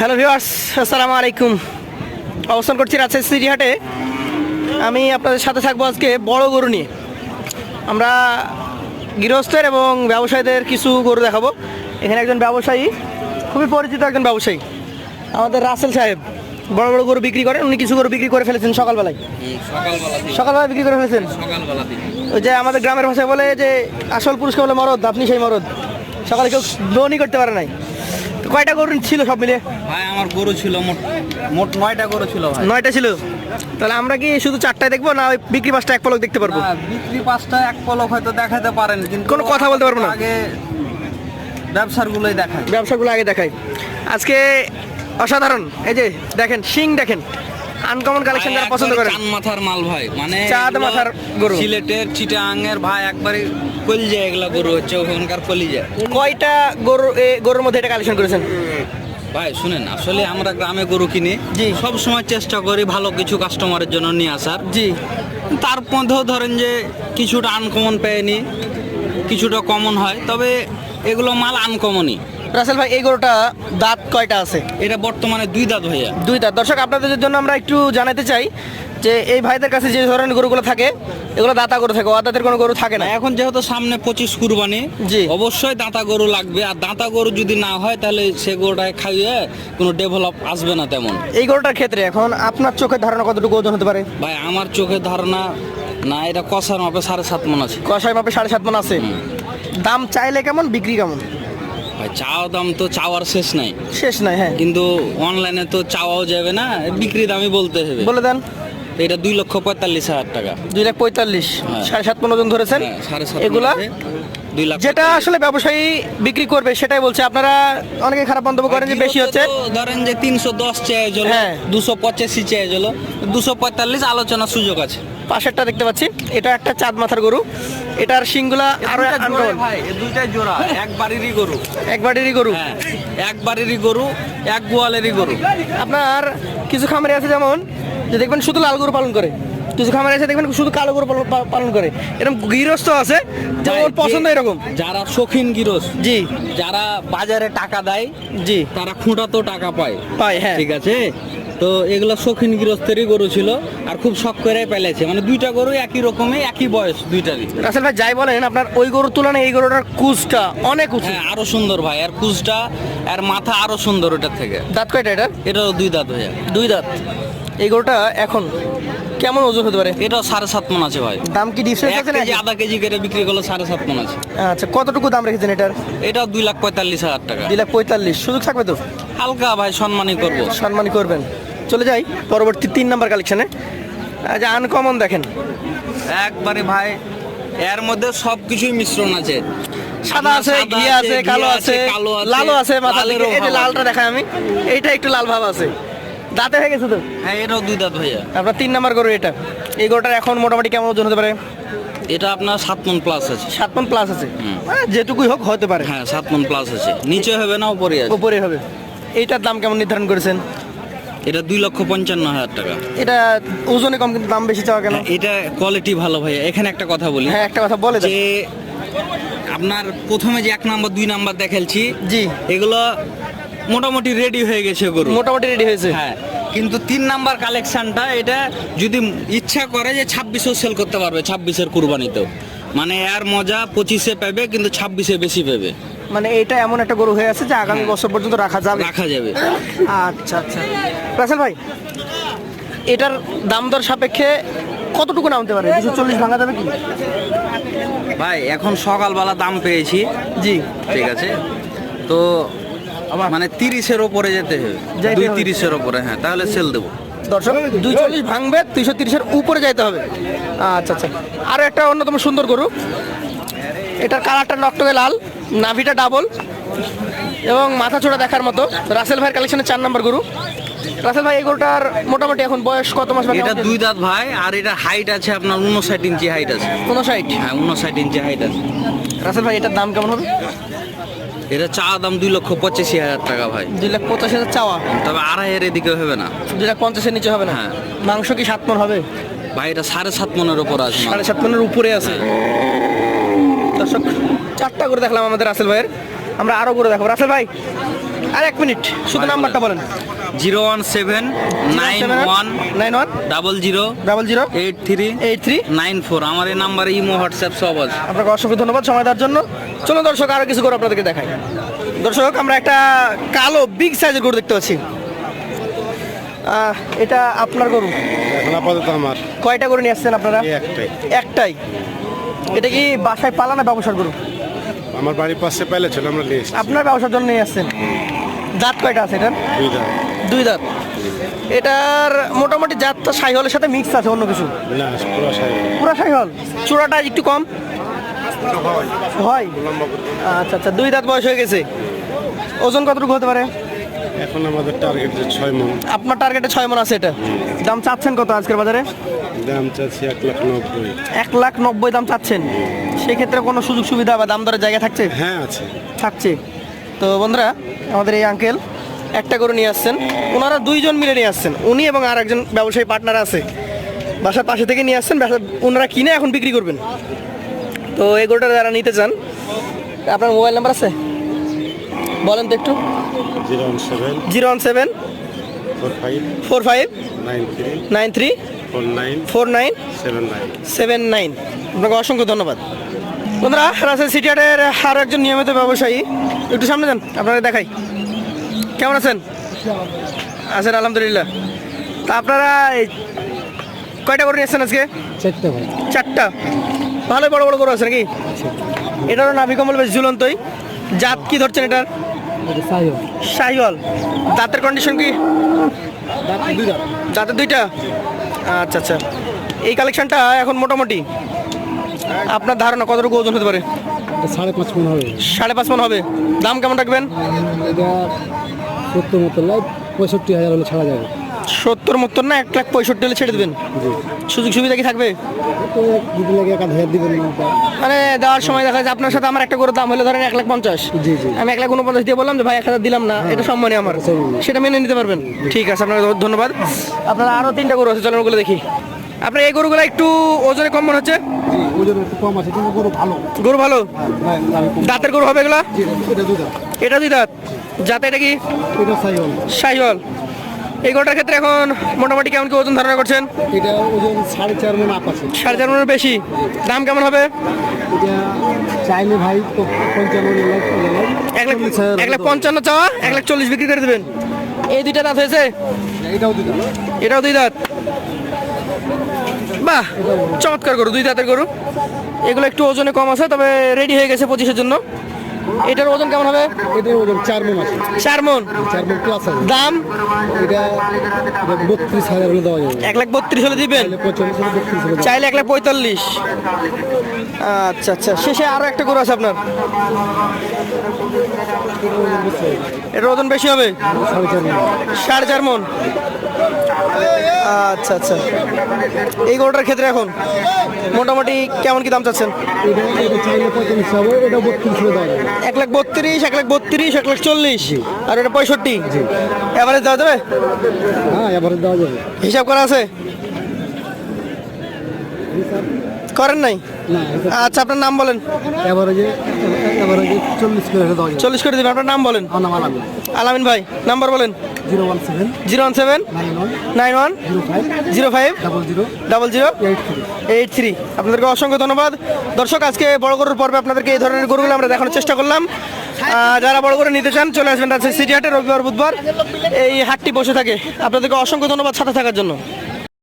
Hello viewers আসসালামু আলাইকুম অবস্থান করছি রাজশাহী সিটি হাটে আমি আপনাদের সাথে থাকব আজকে বড় গরু নিয়ে। আমরা গৃহস্থের এবং ব্যবসায়ীদের কিছু গরু দেখাবো। এখানে একজন ব্যবসায়ী, খুবই পরিচিত একজন ব্যবসায়ী। আমাদের রাসেল সাহেব বড় বড় গরু বিক্রি করেন। উনি কিছু গরু বিক্রি করে ফেলেছেন সকালবেলায়। সকালবেলা বিক্রি করে ফেলেছেন? ওই যে আমাদের গ্রামের ভাষায় বলে যে, আসল পুরুষকে বলে মরদ, আপনি সেই মরদ। সকালে কেউ দোনই করতে পারে নাই। কয়টা গরু ছিল সব মিলে ভাই আমার গরু ছিল মোট মোট নয়টা গরু ছিল ভাই। নয়টা ছিল? তাহলে আমরা কি শুধু চারটায় দেখব না ওই বিক্রি পাঁচটা এক পলক দেখতে পারব? বিক্রি পাঁচটা এক পলক হয়তো দেখাতে পারেন কিন্তু কোনো কথা বলতে পারব না। আগে ব্যবসার গুলোই দেখায় ব্যবসাগুলো আগে দেখাই। আজকে অসাধারণ। এই যে দেখেন শিং দেখেন। আনকমন কালেকশন যারা পছন্দ করেন চান মাথার মাল ভাই। মানে চাঁদ মাথার গরু। সিলেটের চিটাঙ্গের ভাই একবারে কলিজা এগুলা গরু হচ্ছে ওখানকার কলিজা কয়টা গরু গরুর মধ্যে এটা কালেকশন করেছেন? ভাই শুনেন আসলে আমরা গ্রামে গরু কিনি জি। সব সময় চেষ্টা করি ভালো কিছু কাস্টমারের জন্য নিয়ে আসার। জি। তার মধ্যেও ধরেন যে কিছুটা আনকমন পেয়নি কিছুটা কমন হয় তবে এগুলো মাল আনকমনই রাসেল ভাই এই গরুটা দাঁত কয়টা আছে? এটা বর্তমানে দুই দাঁত ভাইয়া। দুই দাঁত। দর্শক আপনাদের জন্য আমরা একটু জানাতে চাই যে এই ভাইদের কাছে যে ধরনের গরুগুলো থাকে এগুলো দাতা গরু থাকে অদাতের কোনো গরু থাকে না? এখন যেহেতু সামনে পঁচিশ কুরবানি জি। অবশ্যই দাঁতা গরু লাগবে। আর দাঁতা গরু যদি না হয় তাহলে সে গরুটাকে খাইয়ে কোনো ডেভেলপ আসবে না তেমন। এই গরুটার ক্ষেত্রে এখন আপনার চোখের ধারণা কতটুকু ওজন হতে পারে? ভাই আমার চোখের ধারণা না এটা কষার মাপে সাড়ে সাত মন আছে। কষার মাপে সাড়ে সাত মন আছে। দাম চাইলে কেমন বিক্রি কেমন? চাওয়া দাম তো চাওয়ার শেষ নাই। শেষ নাই হ্যাঁ। কিন্তু অনলাইনে তো চাওয়াও যাবে না বিক্রি দামই বলতে হবে। বলে দেন। এটা দুই লক্ষ পঁয়তাল্লিশ হাজার টাকা। দুই লাখ পঁয়তাল্লিশ হ্যাঁ। সাড়ে সাত মন ওজন ধরেছেন। হ্যাঁ, এগুলা দুই লাখ যেটা আসলে ব্যবসায়ী বিক্রি করবে সেটাই বলছে। আপনারা অনেকে খারাপ মন্তব্য করেন যে বেশি হচ্ছে। ধরেন যে তিনশো দশ চেয়ে হলো হ্যাঁ। দুশো পঁচাশি চেয়ে হলো দুশো পঁয়তাল্লিশ আলোচনার সুযোগ আছে। পাশেরটা দেখতে পাচ্ছি। এটা একটা চাঁদ মাথার গরু। এটার শিংগুলা আরও আনকমন। ভাই এ দুইটাই জোড়া এক বাড়িরই গরু। একবারেরই গরু। হ্যাঁ এক বাড়িরই গরু এক গোয়ালেরই গরু। আপনার কিছু খামারে আছে যেমন যে দেখবেন শুধু লাল গরু পালন করে। কিছু খামারে আছে দেখবেন শুধু কালো গরু পালন- করে। এরকম গৃহস্থ আছে যেমন পছন্দ এরকম। যারা শৌখিন গিরস জি। যারা বাজারে টাকা দেয় জি। তারা খুঁটা তো টাকা পায়। পাই হ্যাঁ। ঠিক আছে? তো এগুলো শৌখিন গৃহস্থেরই গরু ছিল আর খুব শখ করে পেলেছে মানে দুইটা গরু একই রকমই একই বয়স দুইটারই রাসেল ভাই যাই বলেন আপনার ওই গরুর তুলনায় এই গরুটার কুচটা অনেক উঁচু। হ্যাঁ আরও সুন্দর ভাই আর কুচটা আর মাথা আরও সুন্দর ওটার থেকে। দাঁত কয়টা এটা এটা দুই দাঁত হয়ে দুই দাঁত। এই গরুটা এখন কেমন ওজন হতে পারে? এটা সাড়ে সাত মন আছে ভাই। দাম কি ডিফারেন্স আছে নাকি? আধা কেজি করে বিক্রি করলে সাড়ে সাত মন আছে। আচ্ছা কতটুকু দাম রেখেছেন এটার? এটাও দুই লাখ পঁয়তাল্লিশ হাজার টাকা। দুই লাখ পঁয়তাল্লিশ। সুযোগ থাকবে তো? হালকা ভাই সম্মানই করব। সম্মানী করবেন। চলে যাই পরবর্তী তিন নাম্বার কালেকশনে যে আনকমন দেখেন। একবারে ভাই এর মধ্যে সব কিছুই মিশ্রণ আছে। সাদা আছে ঘি আছে কালো আছে লালও আছে মাথা লালেরও এই যে লালটা দেখাই আমি এইটা একটু লাল ভাব আছে। দাঁতে হয়ে গেছে তো? হ্যাঁ এটাও দুই দাঁত ভাইয়া। আপনার তিন নাম্বার গরু এটা। এই গরুটার এখন মোটামুটি কেমন ওজন হতে পারে? এটা আপনার সাত মন প্লাস আছে। সাত মন প্লাস আছে। মানে যেটুকুই হোক হতে পারে। হ্যাঁ সাত মন প্লাস আছে। নিচে হবে না উপরে উপরে হবে। এইটার দাম কেমন নির্ধারণ করেছেন? এটা দুই লক্ষ পঞ্চান্ন হাজার টাকা। এটা ওজনে কম কিন্তু দাম বেশি চাওয়া কেন? হ্যাঁ, এটা কোয়ালিটি ভালো ভাইয়া। এখানে একটা কথা বলি। হ্যাঁ একটা কথা বলে যে আপনার প্রথমে যে এক নাম্বার দুই নাম্বার দেখালছি জি। এগুলো মোটামুটি রেডি হয়ে গেছে গরু। মোটামুটি রেডি হয়েছে। হ্যাঁ কিন্তু তিন নাম্বার কালেকশনটা এটা যদি ইচ্ছা করে যে ছাব্বিশেও সেল করতে পারবে ছাব্বিশের কুরবানিতেও। মানে এর মজা পঁচিশে পাবে কিন্তু ছাব্বিশে বেশি পাবে। মানে এটা এমন একটা গরু হয়ে আছে যে আগামী হ্যাঁ। বছর পর্যন্ত রাখা যাবে। রাখা যাবে। আচ্ছা আচ্ছা। রাসেল ভাই এটার দাম দর সাপেক্ষে কতটুকু নামতে পারে? দুশো চল্লিশ ভাঙা যাবে কি? ভাই এখন সকালবেলা দাম পেয়েছি। জি। ঠিক আছে? তো মানে তিরিশের ওপরে যেতে হবে। দুই। তিরিশের ওপরে হ্যাঁ তাহলে সেল দেবো। দর্শক দুই চল্লিশ ভাঙবে দুইশো তিরিশের উপরে যাইতে হবে। আচ্ছা আচ্ছা। আরও একটা অন্যতম সুন্দর গরু। এটার কালারটা নকটকে লাল। নাভিটা ডাবল এবং মাথা ছোড়া দেখার মতো। রাসেল ভাইয়ের কালেকশনের চার নম্বর গরু। রাসেল ভাই এই গরুটার মোটামুটি এখন বয়স কত মাস এটা দুই দাঁত ভাই আর এটা হাইট আছে আপনার উনষাট ইঞ্চি হাইট আছে। সাইড হ্যাঁ উনষাট ইঞ্চি হাইট আছে। রাসেল ভাই এটার দাম কেমন হবে? এটা চা দাম দুই লক্ষ পঁচাশি হাজার টাকা ভাই। দুই লাখ পঁচাশি হাজার চাওয়া? তবে আড়াই আড়াইয়ের এদিকে হবে না। দুই লাখ পঞ্চাশের নিচে হবে না? হ্যাঁ। মাংস কি সাত মন হবে? ভাই এটা সাড়ে সাত মনের উপর আছে সাড়ে সাত মনের উপরে আছে। দর্শক চারটা করে দেখলাম আমাদের রাসেল ভাইয়ের। আমরা আরও করে দেখো রাসেল ভাই আর এক মিনিট শুধু নাম্বারটা বলেন। Zero one seven nine one nine one double zero double zero eight three eight three nine four. আমার এই নাম্বারে ইমো হোয়াটসঅ্যাপ সব আছে। আপনাকে অসংখ্য ধন্যবাদ সময় দেওয়ার জন্য। চলুন দর্শক আরও কিছু করে আপনাদেরকে দেখাই। দর্শক আমরা একটা কালো বিগ সাইজের গরু দেখতে পাচ্ছি। এটা আপনার গরু? এখন আপাতত আমার। কয়টা গরু নিয়ে আসছেন আপনারা? একটাই। একটাই। এটা কি বাসায় পালা না ব্যবসার গরু? আমার বাড়ির পাশে পাইলে ছিল আমরা নিয়ে এসেছি। আপনার ব্যবসার জন্য নিয়ে আসছেন? দাঁত কয়টা আছে এটার? দুই দাম দুই দাঁত এটার মোটামুটি জাতটা সাইহলের সাথে মিক্স আছে অন্য কিছু? না পুরো সাই পুরা সাইহল? চূড়াটা একটু কম? হয়। আচ্ছা আচ্ছা দুই দাঁত বয়স হয়ে গেছে। ওজন কতটুকু হতে পারে? এখন আমাদের টার্গেট যে ছয় মন। আপনার টার্গেটে ছয় মন আছে এটা। দাম চাচ্ছেন কত আজকের বাজারে? দাম চাচ্ছি এক লাখ নব্বই। এক লাখ নব্বই দাম চাচ্ছেন। সেক্ষেত্রে কোনো সুযোগ সুবিধা বা দাম দরের জায়গা থাকছে? হ্যাঁ আছে। থাকছে। তো বন্ধুরা আমাদের এই আঙ্কেল একটা করে নিয়ে আসছেন। ওনারা দুইজন মিলে নিয়ে আসছেন। উনি এবং আর একজন ব্যবসায়ী পার্টনার আছে। বাসার পাশে থেকে নিয়ে আসছেন। বাসা ওনারা কিনে এখন বিক্রি করবেন। তো এই গরুটা যারা নিতে চান আপনার মোবাইল নাম্বার আছে? বলেন তো একটু। Zero one seven four five four five nine three four nine four nine seven nine seven nine আপনাকে অসংখ্য ধন্যবাদ। বন্ধুরা রাজশাহী সিটি হাটের আরও একজন নিয়মিত ব্যবসায়ী। একটু সামনে যান আপনাদের দেখাই। কেমন আছেন? আছেন আলহামদুলিল্লাহ। তা আপনারা এই কয়টা করে নিয়েছেন আজকে? চারটা ভালো বড় বড় করে আছে নাকি? এটারও নাভি কমল বেশ ঝুলন্তই। জাত কি ধরছেন এটার? এটা সাইও শাহিওয়াল দাঁতের কন্ডিশন কি? দাঁতের দুইটা। আচ্ছা আচ্ছা। এই কালেকশনটা এখন মোটামুটি আপনার ধারণা কতটুকু ওজন হতে পারে? সাড়ে পাঁচ মন হবে। সাড়ে পাঁচ মন হবে। দাম কেমন রাখবেন? সত্তর মতো পঁয়ষট্টি হাজার হলে ছাড়া যাবে। সত্তর মত্তর না এক লাখ পঁয়ষট্টি হলে ছেড়ে দেবেন। সুযোগ সুবিধা কি থাকবে? মানে দেওয়ার সময় দেখা যায় আপনার সাথে আমার একটা করে দাম হলে ধরেন এক লাখ পঞ্চাশ। আমি এক লাখ উনপঞ্চাশ দিয়ে বললাম যে ভাই এক হাজার দিলাম না এটা সম্মানই আমার। সেটা মেনে নিতে পারবেন। ঠিক আছে আপনাকে ধ- ধন্যবাদ। আপনারা আরও তিনটা গরু আছে চলেন ওগুলো দেখি। আপনার এই গরুগুলো একটু ওজনে কম মনে হচ্ছে? গরু ভালো। হ্যাঁ দাঁতের গরু হবে এগুলা? এটা দুই দাঁত। যাতে এটা কি? শাহিওয়াল এই গরুটার ক্ষেত্রে এখন মোটামুটি কেমন কি ওজন ধারণা করছেন? এটা ওজন সাড়ে চার মন আপ আছে। সাড়ে চার মনের বেশি। দাম কেমন হবে? এটা চাইলে ভাই পঞ্চান্ন এক লাখ এক লাখ পঞ্চান্ন চাওয়া এক লাখ চল্লিশ বিক্রি করে দেবেন। এই দুইটা দাঁত হয়েছে? এটাও দুই দাঁত। এটাও দুই দাঁত? বাহ চমৎকার গরু দুই দাঁতের গরু। এগুলো একটু ওজনে কম আছে তবে রেডি হয়ে গেছে পঁচিশের জন্য। এটার ওজন কেমন হবে? এটার ওজন চার মন আছে। চার মন? চার মন প্লাস আছে। দাম? এটা বত্রিশ হাজার হলে দেওয়া যাবে। এক লাখ বত্রিশ হলে দিবেন? চাইলে এক লাখ পঁয়তাল্লিশ। আচ্ছা আচ্ছা। শেষে আরও একটা গরু আছে আপনার? এটার ওজন বেশি হবে? সাড়ে চার মন। আচ্ছা আচ্ছা। এই গরুটার ক্ষেত্রে এখন মোটামুটি কেমন কি দাম চাচ্ছেন? এক লাখ বত্রিশ এক লাখ বত্রিশ এক লাখ চল্লিশ। আর এটা পঁয়ষট্টি। অ্যাভারেজ দেওয়া যাবে? হ্যাঁ এবারে দেওয়া যাবে। হিসাব করা আছে? করেন নাই? আচ্ছা আপনার নাম বলেন। চল্লিশ করে দেবেন আপনার নাম বলেন। আলামিন। ভাই নাম্বার বলেন। Zero one seven nine one zero five double zero eight three. আপনাদেরকে অসংখ্য ধন্যবাদ। দর্শক আজকে বড় গরুর পর্বে আপনাদেরকে এই ধরনের গরুগুলো আমরা দেখানোর চেষ্টা করলাম। যারা বড় করে নিতে চান চলে আসবেন রাজশাহী সিটি হাটে রবিবার বুধবার। এই হাটটি বসে থাকে। আপনাদেরকে অসংখ্য ধন্যবাদ সাথে থাকার জন্য।